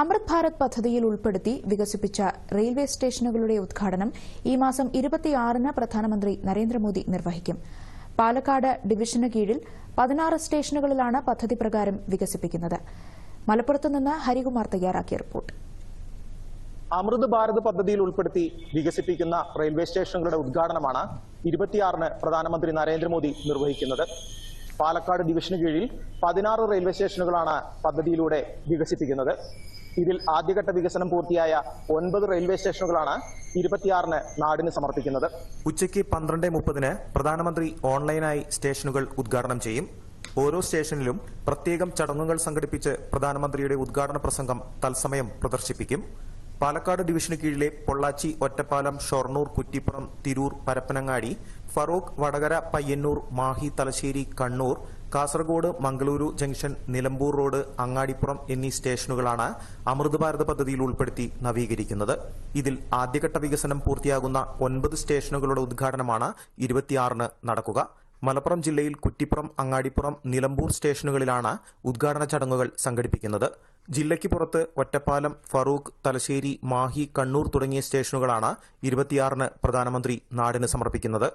അമൃത് ഭാരത് പദ്ധതിയിൽ ഉൾപ്പെടുത്തി വികസിപ്പിച്ച റെയിൽവേ സ്റ്റേഷനുകളുടെ ഉദ്ഘാടനം ഈ മാസം ഇരുപത്തിയാറിന് പ്രധാനമന്ത്രി നരേന്ദ്രമോദി നിർവഹിക്കും. പാലക്കാട് ഡിവിഷന് കീഴിൽ പതിനാറ് സ്റ്റേഷനുകളിലാണ് പദ്ധതി പ്രകാരം വികസിപ്പിക്കുന്നത്. മലപ്പുറത്തുനിന്ന് ഹരികുമാർ തയ്യാറാക്കിയ റിപ്പോർട്ട്. അമൃത് ഭാരത് പദ്ധതിയിൽ ഉൾപ്പെടുത്തി വികസിപ്പിക്കുന്ന റെയിൽവേ സ്റ്റേഷനുകളുടെ ഉദ്ഘാടനമാണ് ഇരുപത്തിയാറിന് പ്രധാനമന്ത്രി നരേന്ദ്രമോദി നിർവഹിക്കുന്നത്. പാലക്കാട് ഡിവിഷന് കീഴിൽ പതിനാറ് റെയിൽവേ സ്റ്റേഷനുകളാണ് പദ്ധതിയിലൂടെ വികസിപ്പിക്കുന്നത്. ഇതിൽ ആദ്യഘട്ട വികസനം പൂർത്തിയായ ഒൻപത് റെയിൽവേ സ്റ്റേഷനുകളാണ് ഇരുപത്തിയാറിന് നാടിന് സമർപ്പിക്കുന്നത്. ഉച്ചയ്ക്ക് പന്ത്രണ്ട് മുപ്പതിന് പ്രധാനമന്ത്രി ഓൺലൈനായി സ്റ്റേഷനുകൾ ഉദ്ഘാടനം ചെയ്യും. ഓരോ സ്റ്റേഷനിലും പ്രത്യേകം ചടങ്ങുകൾ സംഘടിപ്പിച്ച് പ്രധാനമന്ത്രിയുടെ ഉദ്ഘാടന പ്രസംഗം തത്സമയം പ്രദർശിപ്പിക്കും. പാലക്കാട് ഡിവിഷന് കീഴിലെ പൊള്ളാച്ചി ഒറ്റപ്പാലം ഷൊർണൂർ കുറ്റിപ്പുറം തിരൂർ പരപ്പനങ്ങാടി ഫറൂഖ് വടകര പയ്യന്നൂർ മാഹി തലശ്ശേരി കണ്ണൂർ കാസർഗോഡ് മംഗളൂരു ജംഗ്ഷൻ നിലമ്പൂർ റോഡ് അങ്ങാടിപ്പുറം എന്നീ സ്റ്റേഷനുകളാണ് അമൃത് ഭാരത് പദ്ധതിയിൽ ഉൾപ്പെടുത്തി നവീകരിക്കുന്നത്. ഇതിൽ ആദ്യഘട്ട വികസനം പൂർത്തിയാകുന്ന ഒൻപത് സ്റ്റേഷനുകളുടെ ഉദ്ഘാടനമാണ് ഇരുപത്തിയാറിന് നടക്കുക. മലപ്പുറം ജില്ലയിൽ കുറ്റിപ്പുറം അങ്ങാടിപ്പുറം നിലമ്പൂർ സ്റ്റേഷനുകളിലാണ് ഉദ്ഘാടന ചടങ്ങുകൾ സംഘടിപ്പിക്കുന്നത്. ജില്ലയ്ക്ക് പുറത്ത് ഒറ്റപ്പാലം ഫറൂഖ് തലശ്ശേരി മാഹി കണ്ണൂർ തുടങ്ങിയ സ്റ്റേഷനുകളാണ് ഇരുപത്തിയാറിന് പ്രധാനമന്ത്രി നാടിന് സമർപ്പിക്കുന്നത്.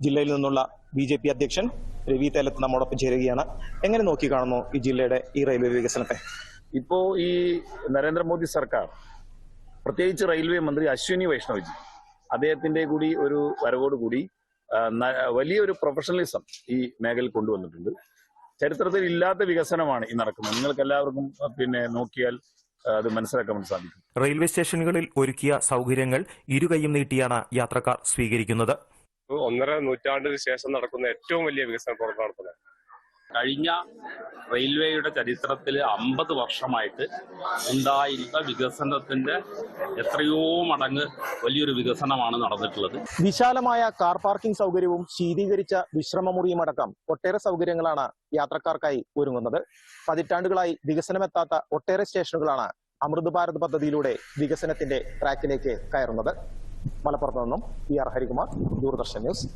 ജില്ലയിൽ നിന്നുള്ള ബി ജെ പി അധ്യക്ഷൻ രവി തേലത്ത് നമ്മോടൊപ്പം ചേരുകയാണ്. എങ്ങനെ നോക്കിക്കാണുന്നു ഈ ജില്ലയുടെ ഈ റെയിൽവേ വികസനത്തെ? ഇപ്പോ ഈ നരേന്ദ്രമോദി സർക്കാർ പ്രത്യേകിച്ച് റെയിൽവേ മന്ത്രി അശ്വിനി വൈഷ്ണവ്ജി അദ്ദേഹത്തിന്റെ കൂടി ഒരു വരവോടുകൂടി വലിയൊരു പ്രൊഫഷണലിസം ഈ മേഖലയിൽ കൊണ്ടുവന്നിട്ടുണ്ട്. ചരിത്രത്തിൽ ഇല്ലാത്ത വികസനമാണ് ഈ നടക്കുന്നത്. നിങ്ങൾക്ക് എല്ലാവർക്കും പിന്നെ നോക്കിയാൽ അത് മനസ്സിലാക്കാൻ സാധിക്കും. റെയിൽവേ സ്റ്റേഷനുകളിൽ ഒരുക്കിയ സൗകര്യങ്ങൾ ഇരുകൈയും നീട്ടിയാണ് യാത്രക്കാർ സ്വീകരിക്കുന്നത്. ഒന്നര നൂറ്റാണ്ടിന് ശേഷം നടക്കുന്ന ഏറ്റവും വലിയ വികസന പ്രവർത്തനം. നടത്തുന്നത് കഴിഞ്ഞ റെയിൽവേയുടെ ചരിത്രത്തിൽ അമ്പത് വർഷമായിട്ട് ഉണ്ടായിരുന്ന വികസനത്തിന്റെ എത്രയോ മടങ്ങ് വലിയൊരു വികസനമാണ് നടന്നിട്ടുള്ളത്. വിശാലമായ കാർ പാർക്കിംഗ് സൗകര്യവും ശീതീകരിച്ച വിശ്രമമുറിയും അടക്കം ഒട്ടേറെ സൗകര്യങ്ങളാണ് യാത്രക്കാർക്കായി ഒരുങ്ങുന്നത്. പതിറ്റാണ്ടുകളായി വികസനമെത്താത്ത ഒട്ടേറെ സ്റ്റേഷനുകളാണ് അമൃത് ഭാരത് പദ്ധതിയിലൂടെ വികസനത്തിന്റെ ട്രാക്കിലേക്ക് കയറുന്നത്. മലപ്പുറത്ത് നിന്നും P R Harikumar Doordarshan news.